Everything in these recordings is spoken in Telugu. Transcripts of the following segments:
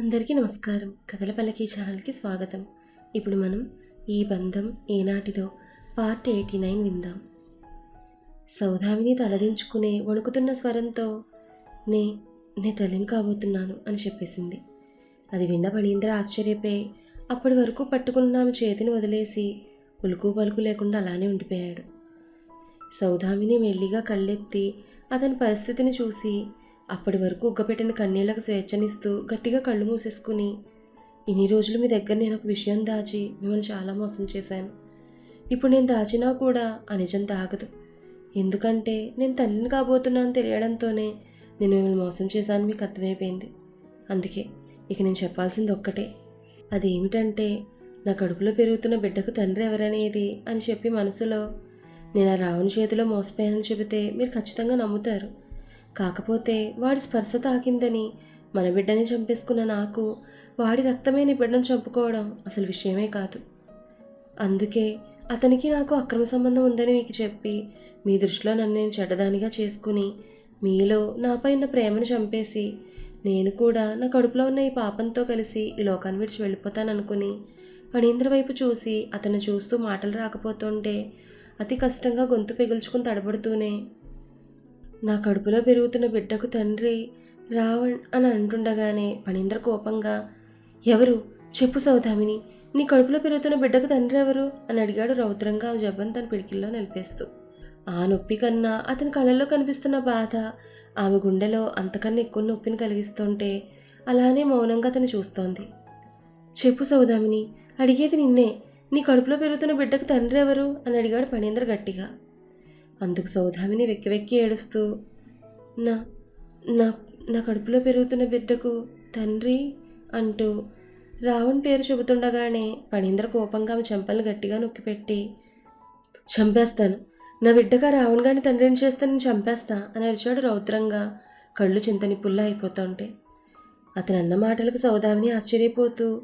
అందరికీ నమస్కారం. కథల పల్లకి ఛానల్కి స్వాగతం. ఇప్పుడు మనం ఈ బంధం ఏనాటిదో పార్ట్ ఎయిటీ నైన్ విందాం. సౌదామిని తలదించుకునే వణుకుతున్న స్వరంతో నే నే తల్లిని కాబోతున్నాను అని చెప్పేసింది. అది విన్న పణీంద్ర ఆశ్చర్యపోయి అప్పటి వరకు పట్టుకున్న ఆమె చేతిని వదిలేసి ఉలుకు పలుకు లేకుండా అలానే ఉండిపోయాడు. సౌదామిని మెల్లిగా కళ్ళెత్తి అతని పరిస్థితిని చూసి అప్పటి వరకు ఉగ్గపెట్టిన కన్నీళ్ళకు స్వేచ్ఛనిస్తూ గట్టిగా కళ్ళు మూసేసుకుని ఇన్ని రోజులు మీ దగ్గర నేను ఒక విషయం దాచి మిమ్మల్ని చాలా మోసం చేశాను. ఇప్పుడు నేను దాచినా కూడా ఆ నిజం తాగదు. ఎందుకంటే నేను తల్లిని కాబోతున్నాను తెలియడంతోనే నేను మిమ్మల్ని మోసం చేశాను మీకు అర్థమైపోయింది. అందుకే ఇక నేను చెప్పాల్సింది ఒక్కటే. అదేమిటంటే నా కడుపులో పెరుగుతున్న బిడ్డకు తండ్రి ఎవరనేది అని చెప్పి మనసులో నేను ఆ రావణ చేతిలో మోసపోయానని చెబితే మీరు ఖచ్చితంగా నమ్ముతారు. కాకపోతే వాడి స్పర్శ తాకిందని మన బిడ్డని చంపేసుకున్న నాకు వాడి రక్తమే నీ బిడ్డను చంపుకోవడం అసలు విషయమే కాదు. అందుకే అతనికి నాకు అక్రమ సంబంధం ఉందని మీకు చెప్పి మీ దృష్టిలో నన్ను నేను చెడ్డదానిగా చేసుకుని మీలో నాపై ఉన్న ప్రేమను చంపేసి నేను కూడా నా కడుపులో ఉన్న ఈ పాపంతో కలిసి ఈ లోకాన్ని విడిచి వెళ్ళిపోతాననుకుని ఫణీంద్ర వైపు చూసి అతను చూస్తూ మాటలు రాకపోతుంటే అతి కష్టంగా గొంతు పిగుల్చుకుని తడబడుతూనే నా కడుపులో పెరుగుతున్న బిడ్డకు తండ్రి రావణ్ అని అంటుండగానే పణీంద్ర కోపంగా ఎవరు? చెప్పు సౌదామిని. నీ కడుపులో పెరుగుతున్న బిడ్డకు తండ్రి ఎవరు? అని అడిగాడు రౌద్రంగా ఆమె జబ్బను తన పిడికిల్లో నిలిపేస్తూ. ఆ నొప్పి కన్నా అతని కళ్ళల్లో కనిపిస్తున్న బాధ ఆమె గుండెలో అంతకన్నా ఎక్కువ నొప్పిని కలిగిస్తుంటే అలానే మౌనంగా అతను చూస్తోంది. చెప్పు సౌదామిని. అడిగేది నిన్నే. నీ కడుపులో పెరుగుతున్న బిడ్డకు తండ్రి ఎవరు? అని అడిగాడు పణీంద్ర గట్టిగా. అందుకు సౌదామిని వెక్కి వెక్కి ఏడుస్తూ నా నా నా కడుపులో పెరుగుతున్న బిడ్డకు తండ్రి అంటూ రావణ్ పేరు చెబుతుండగానే పణీంద్ర కోపంగా ఆమె చెంపలను గట్టిగా నొక్కిపెట్టి చంపేస్తాను. నా బిడ్డగా రావణ్ గారిని తండ్రిని చేస్తే నేను చంపేస్తా అని అరిచాడు రౌద్రంగా కళ్ళు చింతని పుల్ల అయిపోతుంటే. అతను అన్న మాటలకు సౌదామిని ఆశ్చర్యపోతూ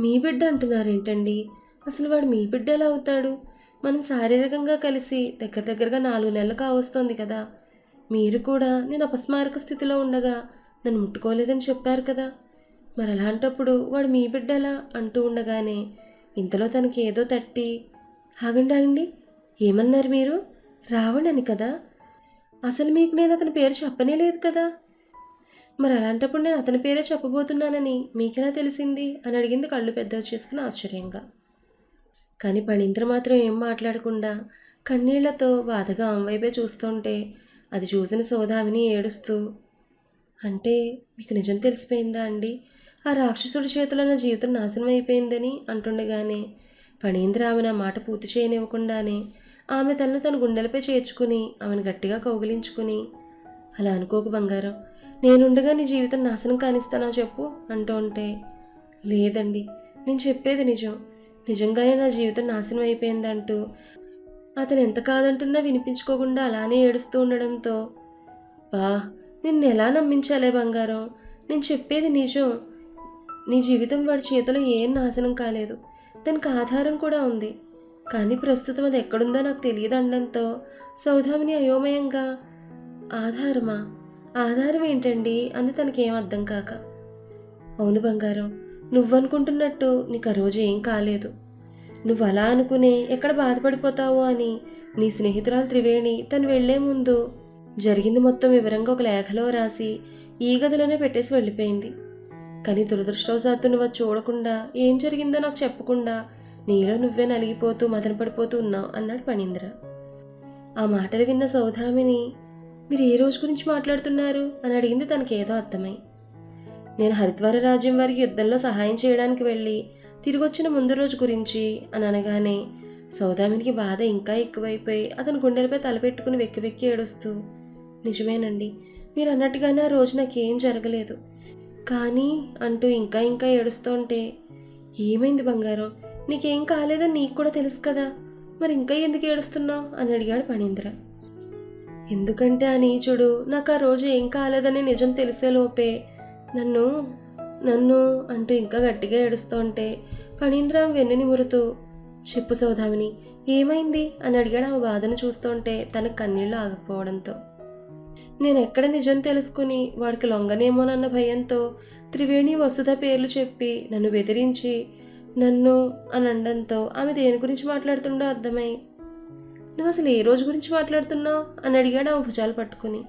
మీ బిడ్డ అంటున్నారేంటండి? అసలు వాడు మీ బిడ్డ ఎలా అవుతాడు? మనం శారీరకంగా కలిసి దగ్గర దగ్గరగా నాలుగు నెలలు కావస్తోంది కదా. మీరు కూడా నేను అపస్మారక స్థితిలో ఉండగా నన్ను ముట్టుకోలేదని చెప్పారు కదా. మరి అలాంటప్పుడు వాడు మీ బిడ్డలా అంటూ ఉండగానే ఇంతలో తనకి ఏదో తట్టి ఆగండి ఆగండి ఏమన్నారు మీరు? రావణ్ కదా. అసలు మీకు నేను అతని పేరు చెప్పనే లేదు కదా. మరి అలాంటప్పుడు నేను అతని పేరే చెప్పబోతున్నానని మీకెలా తెలిసింది? అని అడిగింది కళ్ళు పెద్దవి చేసుకుని ఆశ్చర్యంగా. కానీ పణీంద్ర మాత్రం ఏం మాట్లాడకుండా కన్నీళ్ళతో బాధగా అమ్మవైపే చూస్తుంటే అది చూసిన సోదామిని ఏడుస్తూ అంటే మీకు నిజం తెలిసిపోయిందా అండి? ఆ రాక్షసుడి చేతిలో నా జీవితం నాశనం అయిపోయిందని అంటుండగానే ఫణీంద్ర ఆమె నా మాట పూర్తి చేయనివ్వకుండానే ఆమె తనను తన గుండెలపై చేర్చుకుని ఆమెను గట్టిగా కౌగిలించుకుని అలా అనుకోకు బంగారం నేనుండగా నీ జీవితం నాశనం కానిస్తానా చెప్పు అంటూ ఉంటే లేదండి నేను చెప్పేది నిజం. నిజంగానే నా జీవితం నాశనం అయిపోయిందంటూ అతను ఎంత కాదంటున్నా వినిపించుకోకుండా అలానే ఏడుస్తూ ఉండడంతో బా నిన్ను ఎలా నమ్మించాలే బంగారం? నేను చెప్పేది నిజం. నీ జీవితం వాడి చేతిలో ఏం నాశనం కాలేదు. దానికి ఆధారం కూడా ఉంది. కానీ ప్రస్తుతం అది ఎక్కడుందో నాకు తెలియదు అనడంతో సౌధామిని అయోమయంగా ఆధారమా? ఆధారం ఏంటండి? అంది తనకేం అర్థం కాక. అవును బంగారం. నువ్వనుకుంటున్నట్టు నీకు ఆ రోజు ఏం కాలేదు. నువ్వు అలా అనుకునే ఎక్కడ బాధపడిపోతావో అని నీ స్నేహితురాలు త్రివేణి తను వెళ్ళే ముందు జరిగింది మొత్తం వివరంగా ఒక లేఖలో రాసి ఈ గదిలోనే పెట్టేసి వెళ్ళిపోయింది. కానీ దురదృష్టవశాత్తు నువ్వు అది చూడకుండా ఏం జరిగిందో నాకు చెప్పకుండా నీలో నువ్వే నలిగిపోతూ మదన పడిపోతూ ఉన్నావు అన్నాడు పణీంద్ర. ఆ మాటలు విన్న సౌధామిని మీరు ఏ రోజు గురించి మాట్లాడుతున్నారు? అని అడిగింది తనకేదో అర్థమై. నేను హరిద్వార రాజ్యం వారికి యుద్ధంలో సహాయం చేయడానికి వెళ్ళి తిరిగొచ్చిన ముందు రోజు గురించి అని అనగానే సౌదామినికి బాధ ఇంకా ఎక్కువైపోయి అతని గుండెలపై తలపెట్టుకుని వెక్కి వెక్కి ఏడుస్తూ నిజమేనండి మీరు అన్నట్టుగానే ఆ రోజు నాకేం జరగలేదు. కానీ అంటూ ఇంకా ఇంకా ఏడుస్తుంటే ఏమైంది బంగారం? నీకేం కాలేదని నీకు కూడా తెలుసు కదా. మరి ఇంకా ఎందుకు ఏడుస్తున్నావు? అని అడిగాడు పణీంద్ర. ఎందుకంటే ఆ నీచుడు నాకు ఆ రోజు ఏం కాలేదని నిజం తెలిసేలోపే నన్ను నన్ను అంటూ ఇంకా గట్టిగా ఏడుస్తుంటే ఫణీంద్ర వెన్నుని మురుతూ చెప్పు సౌదామిని ఏమైంది? అని అడిగాడు ఆమె బాధను చూస్తుంటే తనకు కన్నీళ్ళు ఆగిపోవడంతో. నేను ఎక్కడ నిజం తెలుసుకుని వాడికి లొంగనేమోనన్న భయంతో త్రివేణి వసుధ పేర్లు చెప్పి నన్ను బెదిరించి నన్ను అని అనడంతో ఆమె దేని గురించి మాట్లాడుతుండో అర్థమై నువ్వు అసలు ఏ రోజు గురించి మాట్లాడుతున్నావు? అని అడిగాడు ఆమె భుజాలు పట్టుకుని.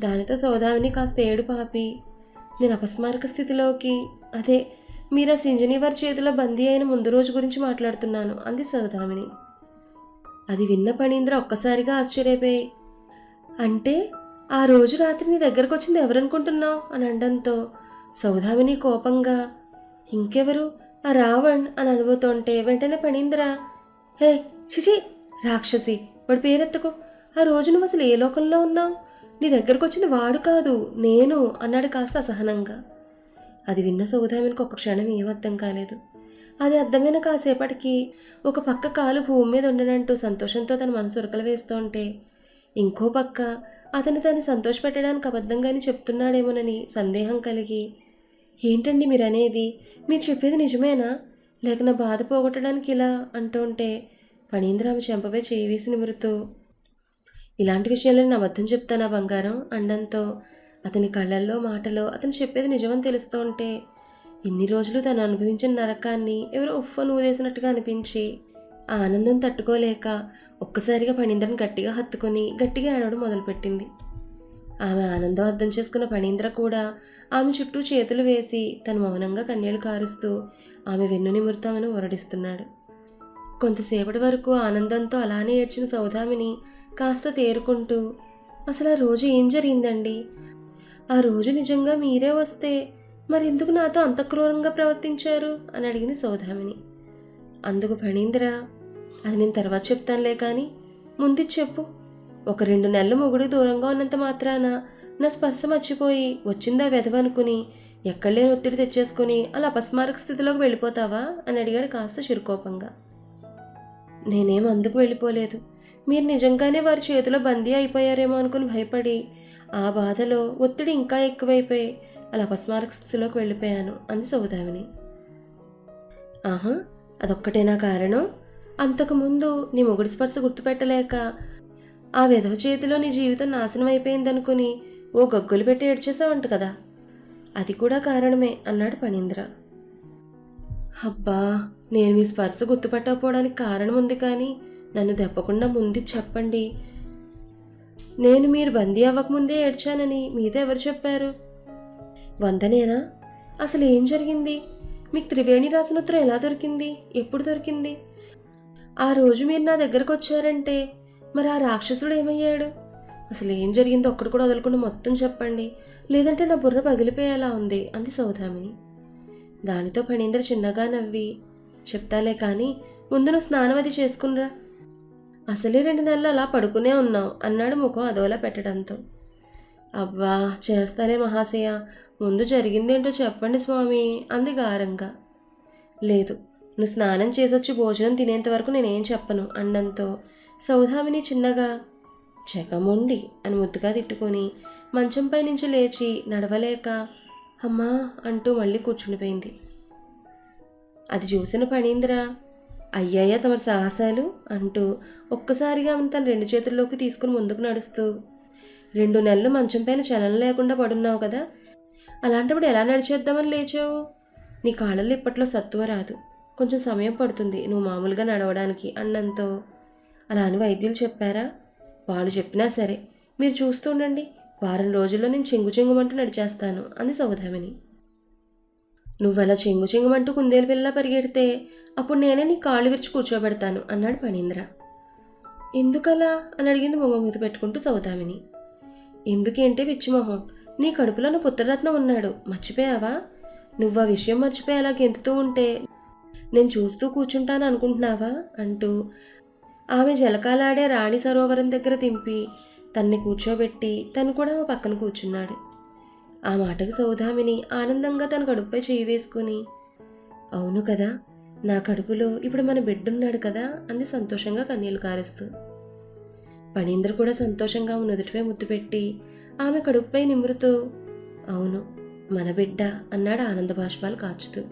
దానితో సౌదామిని కాస్త ఏడు పాపి నేను అపస్మారక స్థితిలోకి. అదే మీరు ఆ సింజని వారి చేతిలో బందీ అయిన ముందు రోజు గురించి మాట్లాడుతున్నాను అంది సౌదామిని. అది విన్న పణీంద్ర ఒక్కసారిగా ఆశ్చర్యపోయి అంటే ఆ రోజు రాత్రి నీ దగ్గరకు వచ్చింది ఎవరనుకుంటున్నావు? అని అనడంతో సౌదామిని కోపంగా ఇంకెవరు? ఆ రావణ్ అని అనుభూతుంటే వెంటనే పణీంద్ర హే చిచి రాక్షసి వాడి పేరెత్తుకు. ఆ రోజు నువ్వు అసలు ఏ లోకంలో ఉన్నావు? నీ దగ్గరకు వచ్చింది వాడు కాదు నేను అన్నాడు కాస్త అసహనంగా. అది విన్న సౌదామినికి ఒక క్షణం ఏం అర్థం కాలేదు. అది అర్థమైన కాసేపటికి ఒక పక్క కాలు భూమి మీద ఉండనంటూ సంతోషంతో తన మనసు ఉరకలు వేస్తూ ఉంటే ఇంకో పక్క అతను తను సంతోషపెట్టడానికి అబద్ధంగానే చెప్తున్నాడేమోనని సందేహం కలిగి ఏంటండి మీరు అనేది మీరు చెప్పేది నిజమేనా? లేక నా బాధ పోగొట్టడానికి ఇలా? అంటుంటే ఉంటే ఆమె చెంపపై చేయి వేసి నిమురుతూ ఇలాంటి విషయాలను నేను అబద్ధం చెప్తానా బంగారం. అండంతో అతని కళ్ళల్లో మాటలో అతను చెప్పేది నిజమని తెలుస్తూ ఉంటే ఇన్ని రోజులు తను అనుభవించిన నరకాన్ని ఎవరో ఉఫ్ఫను ఊదేసినట్టుగా అనిపించి ఆ ఆనందం తట్టుకోలేక ఒక్కసారిగా పణీంద్రను గట్టిగా హత్తుకొని గట్టిగా ఏడవడం మొదలుపెట్టింది. ఆమె ఆనందం అర్థం చేసుకున్న పణీంద్ర కూడా ఆమె చుట్టూ చేతులు వేసి తను మౌనంగా కన్యలు కారుస్తూ ఆమె వెన్ను నిమురుతామని ఊరడిస్తున్నాడు. కొంతసేపటి వరకు ఆనందంతో అలానే ఏడ్చిన సౌదామిని కాస్త తేరుకుంటూ అసలు ఆ రోజు ఏం జరిగిందండి? ఆ రోజు నిజంగా మీరే వస్తే మరి ఎందుకు నాతో అంత క్రూరంగా ప్రవర్తించారు? అని అడిగింది సౌధామిని. అందుకు ఫణీంద్ర అది నేను తర్వాత చెప్తానులే కానీ ముందు చెప్పు. ఒక రెండు నెలలు మొగుడు దూరంగా ఉన్నంత మాత్రాన నా స్పర్శ మర్చిపోయి వచ్చిందా వెధవనుకుని ఎక్కడలేని ఒత్తిడి తెచ్చేసుకుని అలా అపస్మారక స్థితిలోకి వెళ్ళిపోతావా? అని అడిగాడు కాస్త చిరుకోపంగా. నేనేం అందుకు వెళ్ళిపోలేదు? మీరు నిజంగానే వారి చేతిలో బందీ అయిపోయారేమో అనుకుని భయపడి ఆ బాధలో ఒత్తిడి ఇంకా ఎక్కువైపోయి అలా అపస్మారక స్థితిలోకి వెళ్ళిపోయాను అంది సౌదామిని. ఆహా అదొక్కటేనా కారణం? అంతకుముందు నీ మొగుడి స్పర్శ గుర్తుపెట్టలేక ఆ విధవ చేతిలో నీ జీవితం నాశనం అయిపోయిందనుకుని ఓ గగ్గులు పెట్టి ఏడ్చేసావంట కదా. అది కూడా కారణమే అన్నాడు పణీంద్ర. అబ్బా నేను మీ స్పర్శ గుర్తుపట్టకపోవడానికి కారణం ఉంది కానీ నన్ను దెప్పకుండా ముందు చెప్పండి. నేను మీరు బందీ అవ్వకముందే ఏడ్చానని మీతో ఎవరు చెప్పారు? వందనేనా? అసలు ఏం జరిగింది? మీకు త్రివేణి రాసిన ఉత్తరం ఎలా దొరికింది? ఎప్పుడు దొరికింది? ఆ రోజు మీరు నా దగ్గరకు వచ్చారంటే మరి ఆ రాక్షసుడు ఏమయ్యాడు? అసలు ఏం జరిగిందో ఒక్కడు కూడా వదలకుండా మొత్తం చెప్పండి. లేదంటే నా బుర్ర పగిలిపోయేలా ఉంది అంది సౌదామిని దానితో ఫణీంద్ర చిన్నగా నవ్వి చెప్తాలే కానీ ముందు నువ్వు స్నానం అది చేసుకునిరా. అసలే రెండు నెలలు అలా పడుకునే ఉన్నావు అన్నాడు ముఖం అదోలా పెట్టడంతో. అబ్బా చేస్తాలే మహాశయ. ముందు జరిగిందేంటో చెప్పండి స్వామి అంది గారంగా. లేదు నువ్వు స్నానం చేసొచ్చి భోజనం తినేంత వరకు నేనేం చెప్పను అన్నంతో. సౌధామిని చిన్నగా చెగముండి అని ముద్దుగా తిట్టుకొని మంచంపై నుంచి లేచి నడవలేక అమ్మా అంటూ మళ్ళీ కూర్చుండిపోయింది. అది చూసిన పణీంద్ర అయ్యాయా తమ సాహసాలు అంటూ ఒక్కసారిగా ఆమెను తన రెండు చేతుల్లోకి తీసుకుని ముందుకు నడుస్తూ రెండు నెలలు మంచం పైన చలనం లేకుండా పడున్నావు కదా అలాంటప్పుడు ఎలా నడిచేద్దామని లేచావు? నీ కాళ్ళల్లో ఇప్పట్లో సత్తువ రాదు కొంచెం సమయం పడుతుంది నువ్వు మామూలుగా నడవడానికి అన్నంతో అలా అని వైద్యులు చెప్పారా? వాళ్ళు చెప్పినా సరే మీరు చూస్తూ ఉండండి వారం రోజుల్లో నేను చెంగు చెంగుమంటూ నడిచేస్తాను అంది సౌదామిని. నువ్వలా చెంగు చెంగుమంటూ కుందేలు పిల్ల పరిగెడితే అప్పుడు నేనే నీ కాళ్ళు విరిచి కూర్చోబెడతాను అన్నాడు మణీంద్ర ఎందుకలా? అని అడిగింది మొగ మీద పెట్టుకుంటూ సౌదామిని. ఎందుకేంటే పిచ్చిమొహం నీ కడుపులో నా పుత్రరత్నం ఉన్నాడు మర్చిపోయావా? నువ్వు ఆ విషయం మర్చిపోయి అలా గెంతుతూ ఉంటే నేను చూస్తూ కూర్చుంటాను అనుకుంటున్నావా? అంటూ ఆమె జలకాలాడే రాణి సరోవరం దగ్గర దింపి తన్ని కూర్చోబెట్టి తను కూడా ఆ పక్కన కూర్చున్నాడు. ఆ మాటకు సౌదామిని ఆనందంగా తన కడుపుపై చేయి వేసుకుని అవును కదా నా కడుపులో ఇప్పుడు మన బిడ్డున్నాడు కదా అంది సంతోషంగా కన్నీళ్ళు కారుస్తూ. పణీంద్ర కూడా సంతోషంగా ఆమె నుదుటిపై ముద్దు పెట్టి ఆమె కడుపుపై నిమురుతూ అవును మన బిడ్డ అన్నాడు ఆనంద బాష్పాలు కాచుతూ.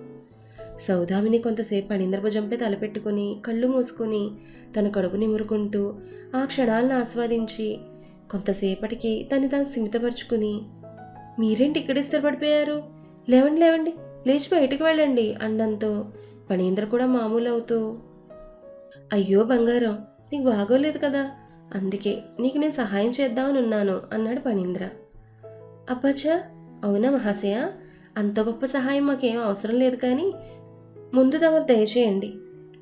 సౌదామిని కొంతసేపు పణీంద్ర భుజంపై తలపెట్టుకుని కళ్ళు మూసుకుని తన కడుపు నిమురుకుంటూ ఆ క్షణాలను ఆస్వాదించి కొంతసేపటికి తన్ని తాను స్థిమితపరుచుకుని మీరేంటి ఇక్కడ స్థిరపడిపోయారు? లేవండి లేవండి లేచి బయటకు వెళ్ళండి అండంతో పణీంద్ర కూడా మామూలు అవుతూ అయ్యో బంగారం నీకు బాగోలేదు కదా అందుకే నీకు నేను సహాయం చేద్దామని ఉన్నాను అన్నాడు పణీంద్ర అప్పచ అవునా మహాశయ? అంత గొప్ప సహాయం మాకేం అవసరం లేదు కానీ ముందు తమరు దయచేయండి.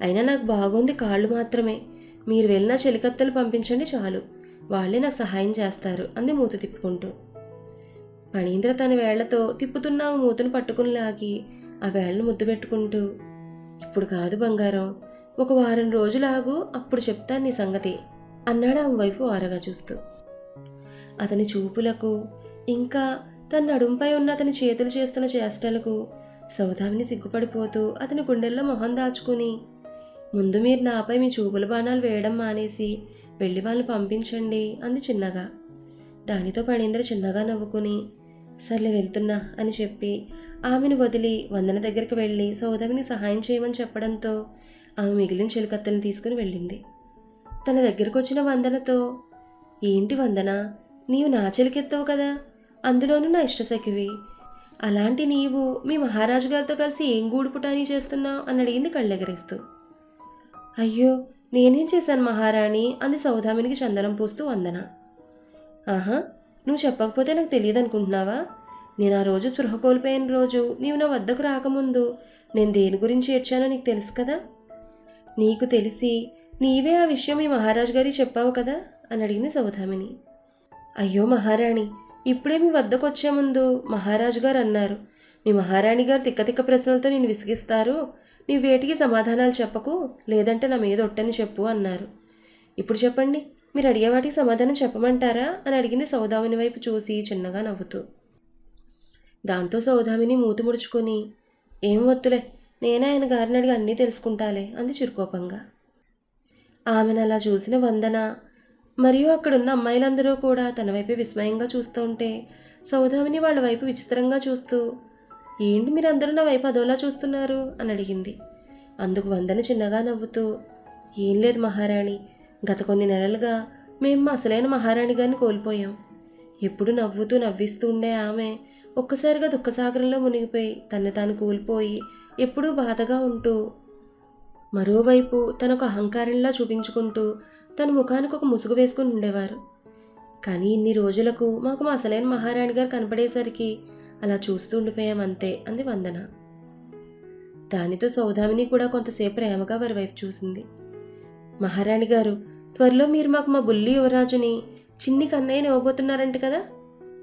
అయినా నాకు బాగుంది కాళ్ళు మాత్రమే. మీరు వెళ్ళిన చెలికత్తలు పంపించండి చాలు. వాళ్ళే నాకు సహాయం చేస్తారు అంది మూత తిప్పుకుంటూ. పణీంద్ర తన వేళ్ళతో తిప్పుతున్న ఆ మూతను పట్టుకుని లాగి ఆ వేళ్ళను ముద్దు పెట్టుకుంటూ ఇప్పుడు కాదు బంగారం. ఒక వారం రోజులాగు అప్పుడు చెప్తాను నీ సంగతి అన్నాడు ఆమె వైపు ఆరగా చూస్తూ. అతని చూపులకు ఇంకా తన నడుంపై ఉన్న అతని చేతులు చేస్తున్న చేష్టలకు సౌదామిని సిగ్గుపడిపోతూ అతని గుండెల్లో మొహం దాచుకుని ముందు మీరు నాపై మీ చూపుల బాణాలు వేయడం మానేసి వెళ్ళి వాళ్ళని పంపించండి అంది చిన్నగా. దానితో పణీంద్ర చిన్నగా నవ్వుకుని సర్లే వెళ్తున్నా అని చెప్పి ఆమెను వదిలి వందన దగ్గరికి వెళ్ళి సౌదామిని సహాయం చేయమని చెప్పడంతో ఆమె మిగిలిన చిలుకత్తెలను తీసుకుని వెళ్ళింది. తన దగ్గరకు వచ్చిన వందనతో ఏంటి వందన? నీవు నా చెలికెత్తావు కదా? అందులోనూ నా ఇష్టసఖివి అలాంటి నీవు మీ మహారాజు గారితో కలిసి ఏం గూడుపుటాని చేస్తున్నావు? అని అడిగింది కళ్ళెగరేస్తూ. అయ్యో నేనేం చేశాను మహారాణి? అంది సౌదామినికి చందనం పూస్తూ వందన. ఆహా నువ్వు చెప్పకపోతే నాకు తెలియదు అనుకుంటున్నావా? నేను ఆ రోజు స్పృహ కోల్పోయిన రోజు నీవు నా వద్దకు రాకముందు నేను దేని గురించి ఏడ్చానో నీకు తెలుసు కదా? నీకు తెలిసి నీవే ఆ విషయం మీ మహారాజు గారి చెప్పావు కదా? అని అడిగింది సౌధామిని. అయ్యో మహారాణి ఇప్పుడే మీ వద్దకు వచ్చే ముందు మహారాజు గారు అన్నారు మీ మహారాణి గారు తిక్కతిక్క ప్రశ్నలతో నేను విసిగిస్తారు నీ వేటికి సమాధానాలు చెప్పకు లేదంటే నా మీద ఒట్టని చెప్పు అన్నారు. ఇప్పుడు చెప్పండి మీరు అడిగే వాటికి సమాధానం చెప్పమంటారా? అని అడిగింది సౌదామిని వైపు చూసి చిన్నగా నవ్వుతూ. దాంతో సౌదామిని మూతి ముడుచుకొని ఏం వద్దులే నేనే ఆయన గారిని అడిగి అన్నీ తెలుసుకుంటాలే అంది చిరుకోపంగా. ఆమెను అలా చూసిన వందన మరియు అక్కడున్న అమ్మాయిలందరూ కూడా తన వైపే విస్మయంగా చూస్తూ ఉంటే సౌదామిని వాళ్ళ వైపు విచిత్రంగా చూస్తూ ఏంటి మీరందరూ నా వైపు అదోలా చూస్తున్నారు? అని అడిగింది. అందుకు వందన చిన్నగా నవ్వుతూ ఏం లేదు మహారాణి గత కొన్ని నెలలుగా మేము అసలైన మహారాణి గారిని కోల్పోయాం. ఎప్పుడు నవ్వుతూ నవ్విస్తూ ఉండే ఆమె ఒక్కసారిగా దుఃఖసాగరంలో మునిగిపోయి తన్ని తాను కోల్పోయి ఎప్పుడూ బాధగా ఉంటూ మరోవైపు తనకు అహంకారంలా చూపించుకుంటూ తన ముఖానికి ఒక ముసుగు వేసుకుని ఉండేవారు. కానీ ఇన్ని రోజులకు మాకు మా అసలైన మహారాణి గారు కనపడేసరికి అలా చూస్తూ ఉండిపోయాం అంతే అంది వందన. దానితో సౌదామిని కూడా కొంతసేపు ప్రేమగా వారి వైపు చూసింది. మహారాణి గారు త్వరలో మీరు మాకు మా బుల్లి యువరాజుని చిన్ని కన్నయ్యని ఇవ్వబోతున్నారంట కదా?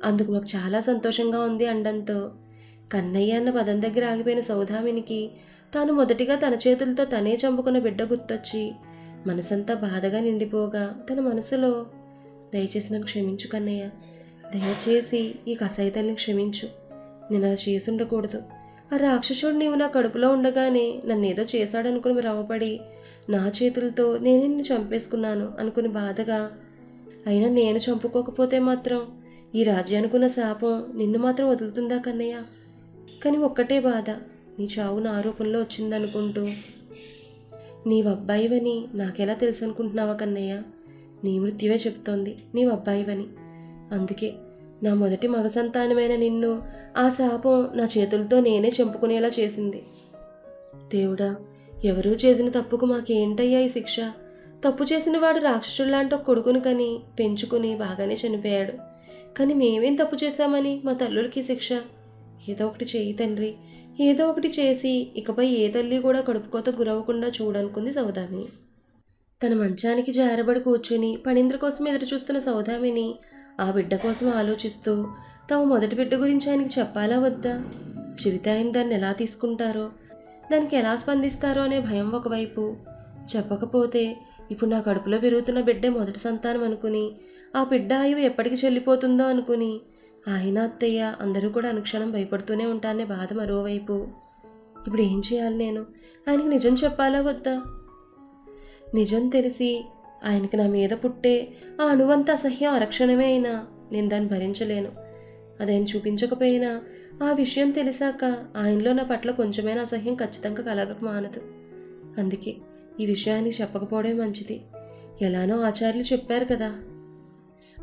అందుకు మాకు చాలా సంతోషంగా ఉంది అండంతో. కన్నయ్య అన్న పదం దగ్గర ఆగిపోయిన సౌదామినికి తాను మొదటిగా తన చేతులతో తనే చంపుకున్న బిడ్డ గుర్తొచ్చి మనసంతా బాధగా నిండిపోగా తన మనసులో దయచేసి నన్ను క్షమించు కన్నయ్య. దయచేసి ఈ కసాయితల్ని క్షమించు. నేను అలా చేసి ఉండకూడదు ఆ రాక్షసుడు నీవు నా కడుపులో ఉండగానే నన్ను ఏదో చేశాడనుకుని భ్రమపడి నా చేతులతో నేను నిన్ను చంపేసుకున్నాను అనుకుని బాధగా. అయినా నేను చంపుకోకపోతే మాత్రం ఈ రాజ్యానుకున్న శాపం నిన్ను మాత్రం వదులుతుందా కన్నయ్య? కానీ ఒక్కటే బాధ నీ చావు నా ఆరోపణలో వచ్చిందనుకుంటూ. నీవబ్బాయివని నాకెలా తెలుసు అనుకుంటున్నావా కన్నయ్య? నీ మృత్యువే చెప్తోంది నీవబ్బాయివని. అందుకే నా మొదటి మగ సంతానమైన నిన్ను ఆ శాపం నా చేతులతో నేనే చంపుకునేలా చేసింది. దేవుడా ఎవరూ చేసిన తప్పుకు మాకేంటయ్యా ఈ శిక్ష? తప్పు చేసిన వాడు రాక్షసుల్లాంటి ఒక కొడుకును కని పెంచుకుని బాగానే చనిపోయాడు. కానీ మేమేం తప్పు చేశామని మా తల్లులకి శిక్ష? ఏదో ఒకటి చేయి తండ్రి. ఏదో ఒకటి చేసి ఇకపై ఏ తల్లి కూడా కడుపుకోత గురవ్వకుండా చూడనుకుంది సౌదామిని. తన మంచానికి జారబడి కూర్చుని పణీంద్ర కోసం ఎదురుచూస్తున్న సౌదామిని ఆ బిడ్డ కోసం ఆలోచిస్తూ తమ మొదటి బిడ్డ గురించి ఆయనకి చెప్పాలా వద్దా? చెబితే ఆయన దాన్ని ఎలా తీసుకుంటారో? దానికి ఎలా స్పందిస్తారో అనే భయం ఒకవైపు. చెప్పకపోతే ఇప్పుడు నా కడుపులో పెరుగుతున్న బిడ్డే మొదటి సంతానం అనుకుని ఆ బిడ్డ ఆయువు ఎప్పటికి చెల్లిపోతుందో అనుకుని ఆయన అత్తయ్య అందరూ కూడా అనుక్షణం భయపడుతూనే ఉంటానే బాధ మరోవైపు. ఇప్పుడు ఏం చేయాలి నేను? ఆయనకి నిజం చెప్పాలా వద్దా? నిజం తెలిసి ఆయనకి నా మీద పుట్టే ఆ అణువంత అసహ్యం అరక్షణమే అయినా నేను దాన్ని భరించలేను. అదేం చూపించకపోయినా ఆ విషయం తెలిసాక ఆయనలో నా పట్ల కొంచెమైనా అసహ్యం ఖచ్చితంగా కలగక మానదు. అందుకే ఈ విషయాన్ని చెప్పకపోవడమే మంచిది. ఎలానో ఆచార్యులు చెప్పారు కదా.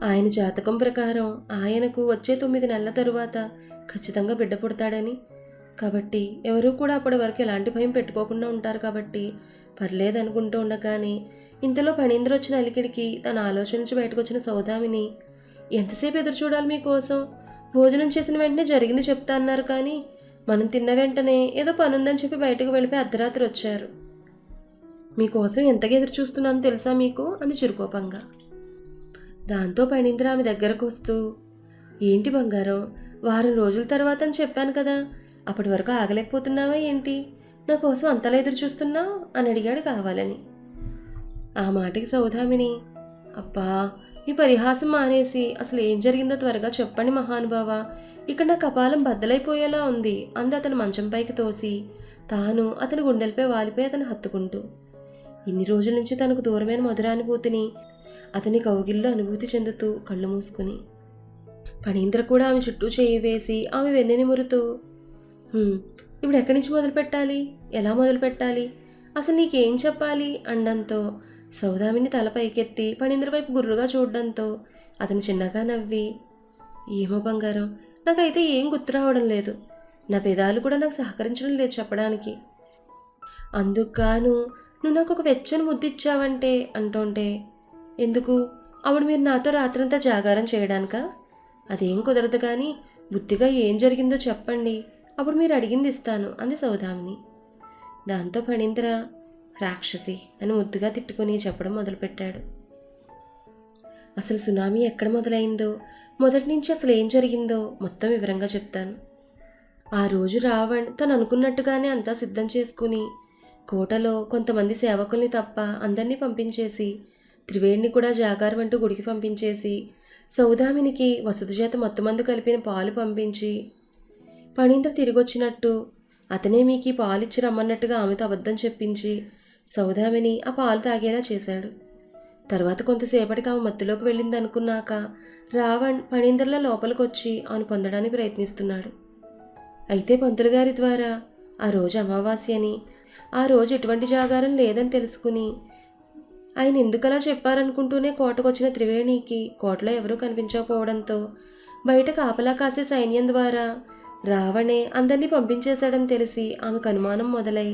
ఆయన జాతకం ప్రకారం ఆయనకు వచ్చే తొమ్మిది నెలల తరువాత ఖచ్చితంగా బిడ్డ పుడతాడని. కాబట్టి ఎవరూ కూడా అప్పటి వరకు ఎలాంటి భయం పెట్టుకోకుండా ఉంటారు కాబట్టి పర్లేదనుకుంటూ ఉండగానే ఇంతలో పణీంద్ర వచ్చిన అలికిడికి తన ఆలోచన నుంచి బయటకు వచ్చిన సౌదామిని ఎంతసేపు ఎదురు చూడాలి మీకోసం? భోజనం చేసిన వెంటనే జరిగింది చెప్తా అన్నారు కానీ మనం తిన్న వెంటనే ఏదో పనుందని చెప్పి బయటకు వెళ్ళిపోయి అర్ధరాత్రి వచ్చారు. మీకోసం ఎంతగా ఎదురు చూస్తున్నానో తెలుసా మీకు? అని చిరుకోపంగా. దాంతో పణీంద్ర ఆమె దగ్గరకు వస్తూ ఏంటి బంగారం వారం రోజుల తర్వాత అని చెప్పాను కదా అప్పటి వరకు ఆగలేకపోతున్నావా ఏంటి? నా కోసం అంతలా ఎదురు చూస్తున్నావు? అని అడిగాడు కావాలని. ఆ మాటకి సౌదామిని అబ్బా ఈ పరిహాసం మానేసి అసలు ఏం జరిగిందో త్వరగా చెప్పండి మహానుభావ. ఇక్కడ నా కపాలం బద్దలైపోయేలా ఉంది. అంది అతను మంచంపైకి తోసి. తాను అతని గుండెలపై వాలిపోయి అతను హత్తుకుంటూ. ఇన్ని రోజుల నుంచి తనకు దూరమైన మధురానుభూతిని అతని కౌగిల్లో అనుభూతి చెందుతూ కళ్ళు మూసుకుని. పణీంద్ర కూడా ఆమె చుట్టూ చేయి వేసి ఆమె వెన్నెని మురుతూ ఇప్పుడు ఎక్కడి నుంచి మొదలు పెట్టాలి ఎలా మొదలు పెట్టాలి అసలు నీకేం చెప్పాలి? అండంతో సౌదామిని తల పైకెత్తి వైపు గుర్రుగా చూడడంతో అతను చిన్నగా నవ్వి ఏమో బంగారం నాకైతే ఏం గుర్తు రావడం లేదు. నా పెదాలు కూడా నాకు సహకరించడం లేదు చెప్పడానికి. అందుకుగాను నువ్వు నాకు ఒక వెచ్చని ముద్దిచ్చావంటే అంటుంటే ఎందుకు? అప్పుడు మీరు నాతో రాత్రంతా జాగారం చేయడానికా? అదేం కుదరదు కానీ బుద్ధిగా ఏం జరిగిందో చెప్పండి. అప్పుడు మీరు అడిగింది ఇస్తాను అంది సౌదామిని. దాంతో ఫణీంద్ర రాక్షసి అని ముద్దుగా తిట్టుకుని చెప్పడం మొదలుపెట్టాడు. అసలు సునామీ ఎక్కడ మొదలైందో మొదటి నుంచి అసలు ఏం జరిగిందో మొత్తం వివరంగా చెప్తాను. ఆ రోజు రావణ్ తను అనుకున్నట్టుగానే అంతా సిద్ధం చేసుకుని కోటలో కొంతమంది సేవకుల్ని తప్ప అందరినీ పంపించేసి త్రివేణిని కూడా జాగారం అంటూ గుడికి పంపించేసి సౌదామినికి వసతి చేత మొత్తం కలిపిన పాలు పంపించి పణీంద్ర తిరిగొచ్చినట్టు అతనే మీకు ఈ పాలు ఇచ్చి రమ్మన్నట్టుగా ఆమెతో అబద్ధం చెప్పించి సౌదామిని ఆ పాలు తాగేలా చేశాడు. తర్వాత కొంతసేపటికి ఆమె మత్తులోకి వెళ్ళిందనుకున్నాక రావణ్ పణీందర్ల లోపలికొచ్చి ఆమెను పొందడానికి ప్రయత్నిస్తున్నాడు. అయితే పంతులు గారి ద్వారా ఆ రోజు అమావాస్య అని ఆ రోజు ఎటువంటి జాగారం లేదని తెలుసుకుని ఆయన ఎందుకలా చెప్పారనుకుంటూనే కోటకొచ్చిన త్రివేణికి కోటలో ఎవరూ కనిపించకపోవడంతో బయట కాపలా కాసే సైన్యం ద్వారా రావణే అందరినీ పంపించేశాడని తెలిసి ఆమెకు అనుమానం మొదలై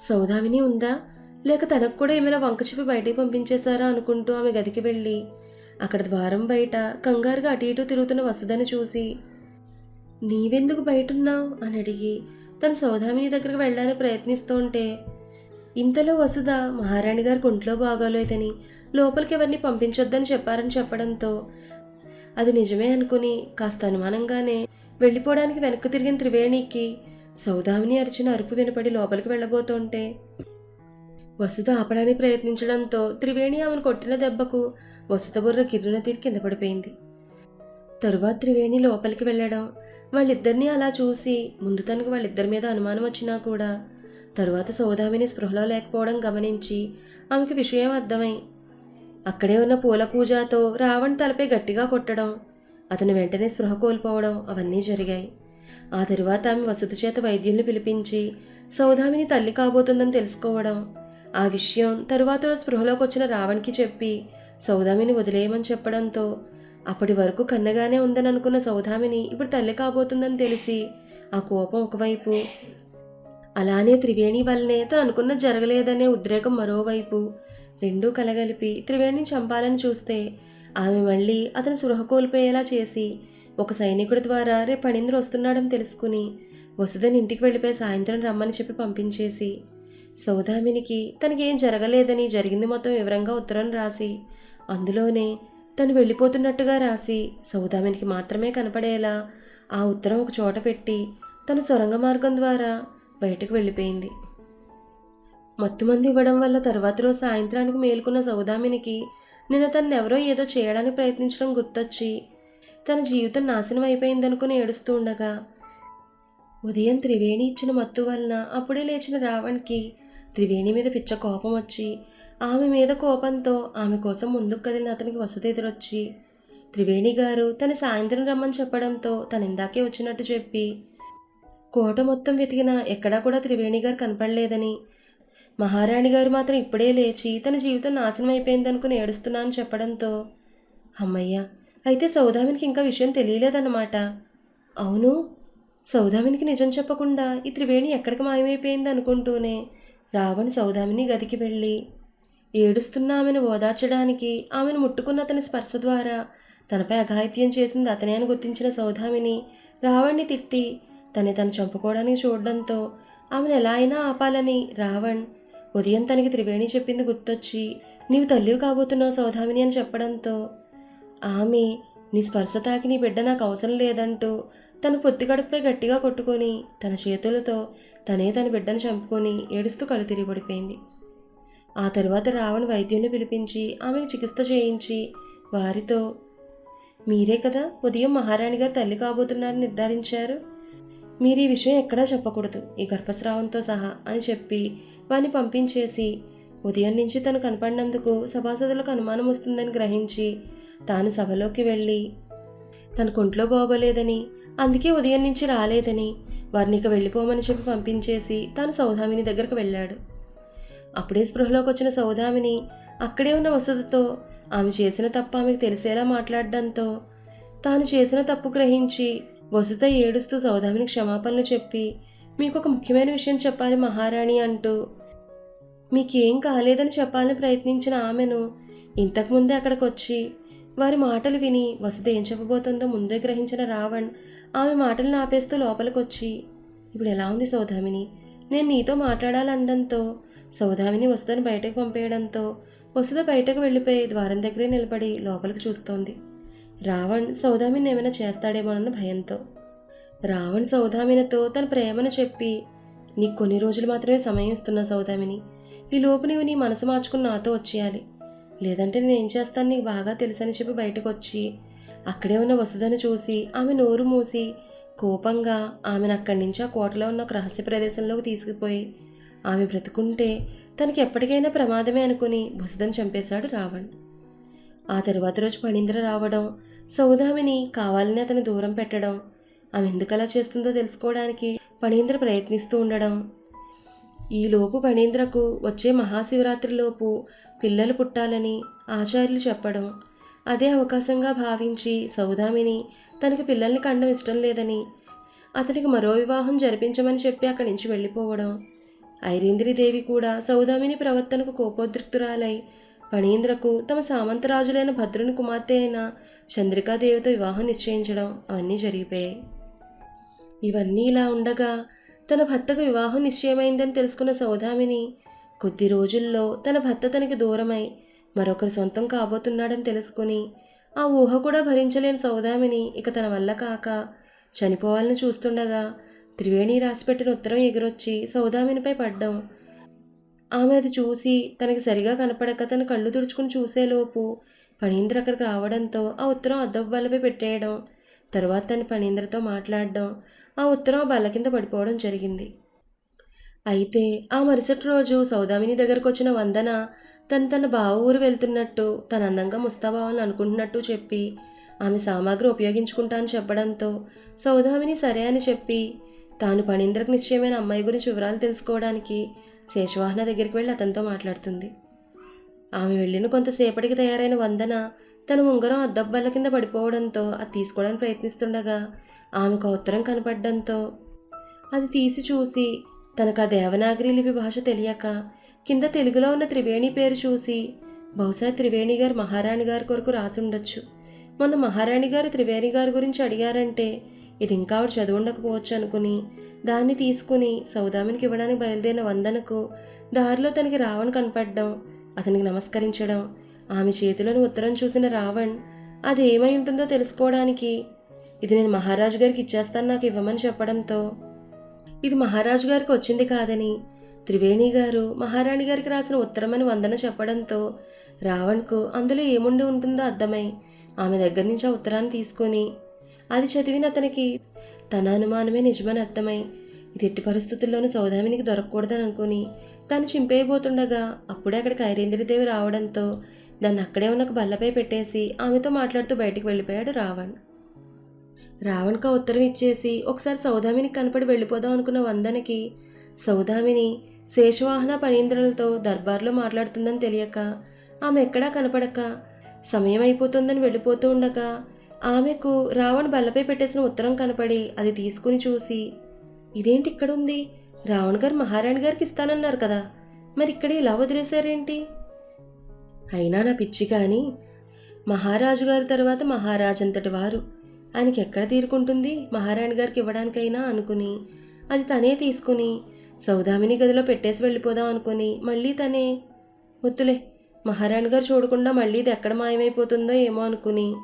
సౌదామిని ఉందా? లేక తనకు కూడా ఏమైనా వంక చెప్పి బయటికి పంపించేశారా అనుకుంటూ ఆమె గదికి వెళ్ళి అక్కడ ద్వారం బయట కంగారుగా అటు ఇటు తిరుగుతున్న వసుదని చూసి నీవెందుకు బయటున్నావు? అని అడిగి తన సౌదామిని దగ్గరికి వెళ్ళడానికి ప్రయత్నిస్తుంటే ఇంతలో వసుధ మహారాణి గారికి ఒంట్లో బాగోలేదని లోపలికి ఎవరిని పంపించొద్దని చెప్పారని చెప్పడంతో అది నిజమే అనుకుని కాస్త అనుమానంగానే వెళ్ళిపోవడానికి వెనక్కు తిరిగిన త్రివేణికి సౌదామిని అరిచిన అరుపు వినపడి లోపలికి వెళ్ళబోతుంటే వసుధ ఆపడానికి ప్రయత్నించడంతో త్రివేణి ఆమెను కొట్టిన దెబ్బకు వసుధ బుర్ర కిర్రున తీరి కింద పడిపోయింది. తరువాత త్రివేణి లోపలికి వెళ్ళడం వాళ్ళిద్దరినీ అలా చూసి ముందు తనకు వాళ్ళిద్దరి మీద అనుమానం వచ్చినా కూడా తరువాత సౌదామిని స్పృహలో లేకపోవడం గమనించి ఆమెకి విషయం అర్థమై అక్కడే ఉన్న పూల పూజతో రావణ్ తలపై గట్టిగా కొట్టడం అతను వెంటనే స్పృహ కోల్పోవడం అవన్నీ జరిగాయి. ఆ తరువాత ఆమె వసతి చేత వైద్యుల్ని పిలిపించి సౌదామిని తల్లి కాబోతుందని తెలుసుకోవడం ఆ విషయం తరువాత స్పృహలోకి వచ్చిన రావణ్కి చెప్పి సౌదామిని వదిలేయమని చెప్పడంతో అప్పటి వరకు కన్నగానే ఉందని అనుకున్న సౌదామిని ఇప్పుడు తల్లి కాబోతుందని తెలిసి ఆ కోపం ఒకవైపు అలానే త్రివేణి వల్లనే తను అనుకున్న జరగలేదనే ఉద్రేకం మరోవైపు రెండూ కలగలిపి త్రివేణిని చంపాలని చూస్తే ఆమె మళ్ళీ అతను స్పృహ కోల్పోయేలా చేసి ఒక సైనికుడి ద్వారా రేపు పణీంద్ర వస్తున్నాడని తెలుసుకుని వసుదని ఇంటికి వెళ్ళిపోయి సాయంత్రం రమ్మని చెప్పి పంపించేసి సౌదామినికి తనకేం జరగలేదని జరిగింది మొత్తం వివరంగా ఉత్తరం రాసి అందులోనే తను వెళ్ళిపోతున్నట్టుగా రాసి సౌదామినికి మాత్రమే కనపడేలా ఆ ఉత్తరం ఒక చోట పెట్టి తన సొరంగ మార్గం ద్వారా బయటకు వెళ్ళిపోయింది. మత్తుమంది ఇవ్వడం వల్ల తర్వాత రోజు సాయంత్రానికి మేలుకున్న సౌదామినికి నిన్న తనెవరో ఏదో చేయడానికి ప్రయత్నించడం గుర్తొచ్చి తన జీవితం నాశనం అయిపోయిందనుకుని ఏడుస్తూ ఉండగా ఉదయం త్రివేణి ఇచ్చిన మత్తు వలన అప్పుడే లేచిన రావణ్కి త్రివేణి మీద పిచ్చ కోపం వచ్చి ఆమె మీద కోపంతో ఆమె కోసం ముందుకు కదిలిన అతనికి వసతి ఎదురొచ్చి త్రివేణి గారు తన సాయంత్రం రమ్మని చెప్పడంతో తను ఇందాకే వచ్చినట్టు చెప్పి కోట మొత్తం వెతికినా ఎక్కడా కూడా త్రివేణి గారు కనపడలేదని మహారాణి గారు మాత్రం ఇప్పుడే లేచి తన జీవితం నాశనం అయిపోయిందనుకుని ఏడుస్తున్నా అని చెప్పడంతో అమ్మయ్య అయితే సౌదామినికి ఇంకా విషయం తెలియలేదన్నమాట. అవును సౌదామినికి నిజం చెప్పకుండా ఈ త్రివేణి ఎక్కడికి మాయమైపోయింది అనుకుంటూనే రావణ్ సౌదామిని గదికి వెళ్ళి ఏడుస్తున్న ఆమెను ఓదార్చడానికి ఆమెను ముట్టుకున్న అతని స్పర్శ ద్వారా తనపై అఘాయిత్యం చేసింది అతనే అని గుర్తించిన సౌదామిని రావణ్ణి తిట్టి తన్ని తను చంపుకోవడానికి చూడడంతో ఆమెను ఎలా అయినా ఆపాలని రావణ్ ఉదయం తనకి త్రివేణి చెప్పింది గుర్తొచ్చి నీవు తల్లివి కాబోతున్నావు సౌదామిని అని చెప్పడంతో ఆమె నీ స్పర్శ తాకి నీ బిడ్డ నాకు అవసరం లేదంటూ తన పొత్తికడుపుపై గట్టిగా కొట్టుకొని తన చేతులతో తనే తన బిడ్డను చంపుకొని ఏడుస్తూ కళ్ళు తిరిగి పడిపోయింది. ఆ తర్వాత రావణ్ వైద్యుని పిలిపించి ఆమెకు చికిత్స చేయించి వారితో మీరే కదా ఉదయం మహారాణి గారు తల్లి కాబోతున్నారని నిర్ధారించారు. మీరు ఈ విషయం ఎక్కడా చెప్పకూడదు. ఈ గర్భస్రావంతో సహా అని చెప్పి వారిని పంపించేసి ఉదయం నుంచి తను కనపడినందుకు సభాసదులకు అనుమానం వస్తుందని గ్రహించి తాను సభలోకి వెళ్ళి తన కొంట్లో బాగోలేదని అందుకే ఉదయం నుంచి రాలేదని వారిని ఇక వెళ్ళిపోమని చెప్పి పంపించేసి తాను సౌదామిని దగ్గరకు వెళ్ళాడు. అప్పుడే స్పృహలోకి వచ్చిన సౌదామిని అక్కడే ఉన్న వసతితో ఆమె చేసిన తప్పు ఆమెకు తెలిసేలా మాట్లాడడంతో తాను చేసిన తప్పు గ్రహించి వసుత ఏడుస్తూ సౌదామిని క్షమాపణలు చెప్పి మీకు ఒక ముఖ్యమైన విషయం చెప్పాలి మహారాణి అంటూ మీకేం కాలేదని చెప్పాలని ప్రయత్నించిన ఆమెను ఇంతకుముందే అక్కడికి వచ్చి వారి మాటలు విని వసుధ ఏం చెప్పబోతుందో ముందే గ్రహించిన రావణ్ ఆమె మాటలను ఆపేస్తూ లోపలికొచ్చి ఇప్పుడు ఎలా ఉంది సౌదామిని నేను నీతో మాట్లాడాలనడంతో సౌదామిని వసుధను బయటకు పంపేయడంతో వసుధ బయటకు వెళ్ళిపోయి ద్వారం దగ్గరే నిలబడి లోపలికి చూస్తోంది. రావణ్ సౌదామిని ఏమైనా చేస్తాడేమోనన్న భయంతో. రావణ్ సౌదామినితో తన ప్రేమను చెప్పి నీకు కొన్ని రోజులు మాత్రమే సమయం ఇస్తున్నా సౌదామిని ఈ లోపు నీవు నీ మనసు మార్చుకుని నాతో వచ్చేయాలి. లేదంటే నేను ఏం చేస్తాను నీకు బాగా తెలుసని చెప్పి బయటకు వచ్చి అక్కడే ఉన్న వసుధను చూసి ఆమె నోరు మూసి కోపంగా ఆమెను అక్కడి నుంచి ఆ కోటలో ఉన్న ఒక రహస్య ప్రదేశంలోకి తీసుకుపోయి ఆమె బ్రతుకుంటే తనకి ఎప్పటికైనా ప్రమాదమే అనుకుని వసుధను చంపేశాడు రావణ్. ఆ తరువాత రోజు పణీంద్ర రావడం సౌదామిని కావాలని అతను దూరం పెట్టడం ఆమె ఎందుకు అలా చేస్తుందో తెలుసుకోవడానికి పణీంద్ర ప్రయత్నిస్తూ ఉండడం. ఈలోపు పణీంద్రకు వచ్చే మహాశివరాత్రిలోపు పిల్లలు పుట్టాలని ఆచార్యులు చెప్పడం అదే అవకాశంగా భావించి సౌదామిని తనకి పిల్లల్ని కండం ఇష్టం లేదని అతనికి మరో వివాహం జరిపించమని చెప్పి అక్కడి నుంచి వెళ్ళిపోవడం. ఐరేంద్రిదేవి కూడా సౌదామిని ప్రవర్తనకు కోపోద్రిక్తురాలై ఫణీంద్రకు తమ సామంతరాజులైన భద్రుని కుమార్తె అయిన చంద్రికాదేవితో వివాహం నిశ్చయించడం అవన్నీ జరిగిపోయాయి. ఇవన్నీ ఇలా ఉండగా తన భర్తకు వివాహం నిశ్చయమైందని తెలుసుకున్న సౌదామిని కొద్ది రోజుల్లో తన భర్త తనకి దూరమై మరొకరి సొంతం కాబోతున్నాడని తెలుసుకుని ఆ ఊహ కూడా భరించలేని సౌదామిని ఇక తన వల్ల కాక చనిపోవాలని చూస్తుండగా త్రివేణి రాసిపెట్టిన ఉత్తరం ఎగురొచ్చి సౌదామినిపై పడ్డం. ఆమె అది చూసి తనకి సరిగా కనపడక తన కళ్ళు తుడుచుకుని చూసేలోపు పణీంద్ర అక్కడికి రావడంతో ఆ ఉత్తరం అద్దపు బల్లపై పెట్టేయడం తరువాత తన పణీంద్రతో మాట్లాడడం ఆ ఉత్తరం బల్ల కింద పడిపోవడం జరిగింది. అయితే ఆ మరుసటి రోజు సౌదామిని దగ్గరకు వచ్చిన వందన తను తన బావ ఊరు వెళ్తున్నట్టు తన అందంగా ముస్తాబావాలని అనుకుంటున్నట్టు చెప్పి ఆమె సామాగ్రి ఉపయోగించుకుంటా అని చెప్పడంతో సౌదామిని సరే అని చెప్పి తాను పణీంద్రకు నిశ్చయమైన అమ్మాయి గురించి వివరాలు తెలుసుకోవడానికి శేషవాహన దగ్గరికి వెళ్ళి అతనితో మాట్లాడుతుంది. ఆమె వెళ్ళిన కొంతసేపటికి తయారైన వందన తన ఉంగరం అద్దబ్బల్ల కింద పడిపోవడంతో అది తీసుకోవడానికి ప్రయత్నిస్తుండగా ఆమెకు ఉత్తరం కనపడడంతో అది తీసి చూసి తనకు ఆ దేవనాగరి లిపి భాష తెలియక కింద తెలుగులో ఉన్న త్రివేణి పేరు చూసి బహుశా త్రివేణి గారు మహారాణి గారి కొరకు రాసుండొచ్చు మొన్న మహారాణి గారు త్రివేణి గారి గురించి అడిగారంటే ఇది ఇంకా ఆవిడ చదువుండకపోవచ్చు అనుకుని దాన్ని తీసుకుని సౌదామినికి ఇవ్వడానికి బయలుదేరిన వందనకు దారిలో తనకి రావణ్ కనపడడం అతనికి నమస్కరించడం ఆమె చేతిలోని ఉత్తరం చూసిన రావణ్ అది ఏమై ఉంటుందో తెలుసుకోవడానికి ఇది నేను మహారాజు గారికి ఇచ్చేస్తాను నాకు ఇవ్వమని చెప్పడంతో ఇది మహారాజు గారికి వచ్చింది కాదని. త్రివేణి గారు మహారాణి గారికి రాసిన ఉత్తరమని వందన చెప్పడంతో రావణ్కు అందులో ఏముండి ఉంటుందో అర్థమై ఆమె దగ్గర నుంచి ఆ ఉత్తరాన్ని తీసుకొని అది చదివిన అతనికి తన అనుమానమే నిజమని అర్థమై ఇది ఎట్టి పరిస్థితుల్లోనూ సౌదామినికి దొరకకూడదని అనుకుని తను చింపేయబోతుండగా అప్పుడే అక్కడ కైరేంద్రదేవి రావడంతో దాన్ని అక్కడే ఉన్న ఒక బల్లపై పెట్టేసి ఆమెతో మాట్లాడుతూ బయటికి వెళ్ళిపోయాడు రావణ్. రావణ్కి ఆ ఉత్తరం ఇచ్చేసి ఒకసారి సౌదామిని కనపడి వెళ్ళిపోదాం అనుకున్న వందనకి సౌదామిని శేషవాహన పనీంద్రులతో దర్బార్లో మాట్లాడుతుందని తెలియక ఆమె ఎక్కడా కనపడక? సమయం అయిపోతుందని వెళ్ళిపోతూ ఉండగా ఆమెకు రావణ్ బల్లపై పెట్టేసిన ఉత్తరం కనపడి అది తీసుకుని చూసి ఇదేంటి ఇక్కడ ఉంది? రావణ్ గారు మహారాణి గారికి ఇస్తానన్నారు కదా. మరి ఇక్కడ ఇలా వదిలేశారేంటి? అయినా నా పిచ్చి కానీ మహారాజు గారి తర్వాత మహారాజంతటి వారు ఆయనకి ఎక్కడ తీరుకుంటుంది? మహారాణి గారికి ఇవ్వడానికైనా అనుకుని. అది తనే తీసుకుని సౌదామిని గదిలో పెట్టేసి వెళ్ళిపోదాం అనుకుని. మళ్ళీ తనే వద్దులే మహారాణి గారు చూడకుండా మళ్ళీ ఇది ఎక్కడ మాయమైపోతుందో ఏమో అనుకుని.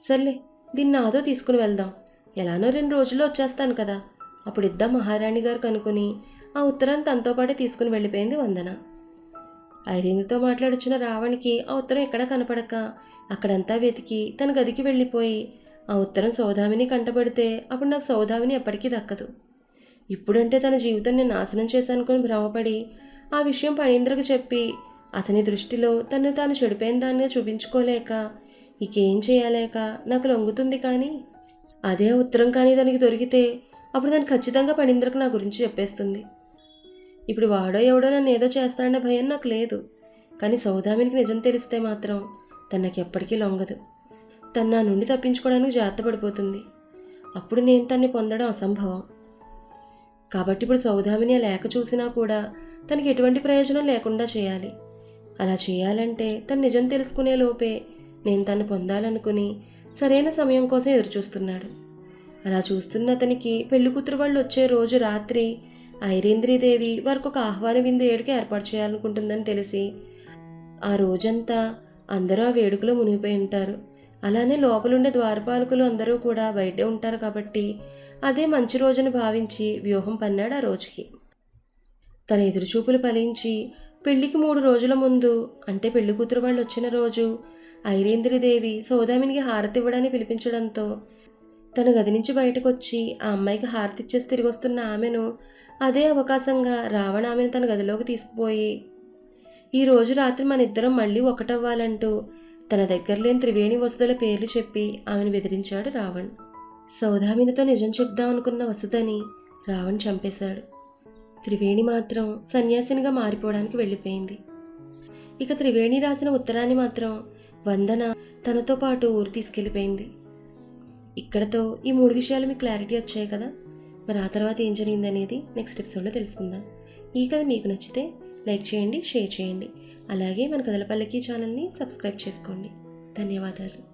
సర్లే దీన్ని నాతో తీసుకుని వెళ్దాం. ఎలానో రెండు రోజుల్లో వచ్చేస్తాను కదా. అప్పుడు ఇద్దాం మహారాణి గారు అనుకుని ఆ ఉత్తరాన్ని తనతో పాటే తీసుకుని వెళ్ళిపోయింది వందన. ఐరిందుతో మాట్లాడుచున్న రావణికి ఆ ఉత్తరం ఎక్కడా కనపడక అక్కడంతా వెతికి తన గదికి వెళ్ళిపోయి ఆ ఉత్తరం సౌదామిని కంటపడితే అప్పుడు నాకు సౌదామిని ఎప్పటికీ దక్కదు. ఇప్పుడంటే తన జీవితం నేను నాశనం చేశానుకొని భ్రమపడి ఆ విషయం పణీంద్రకు చెప్పి అతని దృష్టిలో తను తాను చెడిపోయిన దాన్ని చూపించుకోలేక ఇకేం చేయలేక నాకు లొంగుతుంది కానీ? అదే ఉత్తరం కానీ దానికి దొరికితే అప్పుడు దాన్ని ఖచ్చితంగా పణీంద్రకు నా గురించి చెప్పేస్తుంది. ఇప్పుడు వాడో ఎవడో నన్ను ఏదో చేస్తాడన్న భయం నాకు లేదు. కానీ సౌదామినికి నిజం తెలిస్తే మాత్రం తను నాకు ఎప్పటికీ లొంగదు. తను నా నుండి తప్పించుకోవడానికి జాగ్రత్త పడిపోతుంది అప్పుడు నేను తన్ని పొందడం అసంభవం. కాబట్టి ఇప్పుడు సౌదామిని ఆ లేఖ చూసినా కూడా తనకి ఎటువంటి ప్రయోజనం లేకుండా చేయాలి. అలా చేయాలంటే తను నిజం తెలుసుకునే లోపే నేను తను పొందాలనుకుని సరైన సమయం కోసం ఎదురుచూస్తున్నాడు. అలా చూస్తున్న అతనికి పెళ్ళి కూతురు వాళ్ళు వచ్చే రోజు రాత్రి ఐరేంద్రీదేవి వారికి ఒక ఆహ్వాన విందు ఏడుక ఏర్పాటు చేయాలనుకుంటుందని తెలిసి ఆ రోజంతా అందరూ ఆ వేడుకలో మునిగిపోయి ఉంటారు. అలానే లోపలుండే ద్వారపాలకులు అందరూ కూడా బయటే ఉంటారు కాబట్టి అదే మంచి రోజును భావించి వ్యూహం పన్నాడు ఆ రోజుకి. తన ఎదురుచూపులు ఫలించి పెళ్ళికి మూడు రోజుల ముందు అంటే పెళ్ళి కూతురు వాళ్ళు వచ్చిన రోజు ఐరేంద్రదేవి సౌదామినికి హారతి ఇవ్వడానికి పిలిపించడంతో తన గది నుంచి బయటకు వచ్చి ఆ అమ్మాయికి హారతి ఇచ్చేసి తిరిగి వస్తున్న ఆమెను అదే అవకాశంగా రావణ ఆమెను తన గదిలోకి తీసుకుపోయి ఈ రోజు రాత్రి మన ఇద్దరం మళ్ళీ ఒకటవ్వాలంటూ తన దగ్గర లేని త్రివేణి వసుదల పేర్లు చెప్పి ఆమెను బెదిరించాడు రావణ్. సౌదామినితో నిజం చెప్దామనుకున్న వసుదని రావణ్ చంపేశాడు. త్రివేణి మాత్రం సన్యాసినిగా మారిపోవడానికి వెళ్ళిపోయింది. ఇక త్రివేణి రాసిన ఉత్తరాన్ని మాత్రం వందన తనతో పాటు ఊరు తీసుకెళ్ళిపోయింది. ఇక్కడతో ఈ మూడు విషయాలు మీకు క్లారిటీ వచ్చాయి కదా? మరి ఆ తర్వాత ఏం జరిగిందనేది నెక్స్ట్ ఎపిసోడ్లో తెలుసుకుందాం. ఈ కథ మీకు నచ్చితే లైక్ చేయండి షేర్ చేయండి. అలాగే మన కదలపల్లకి ఛానల్ని సబ్స్క్రైబ్ చేసుకోండి. ధన్యవాదాలు.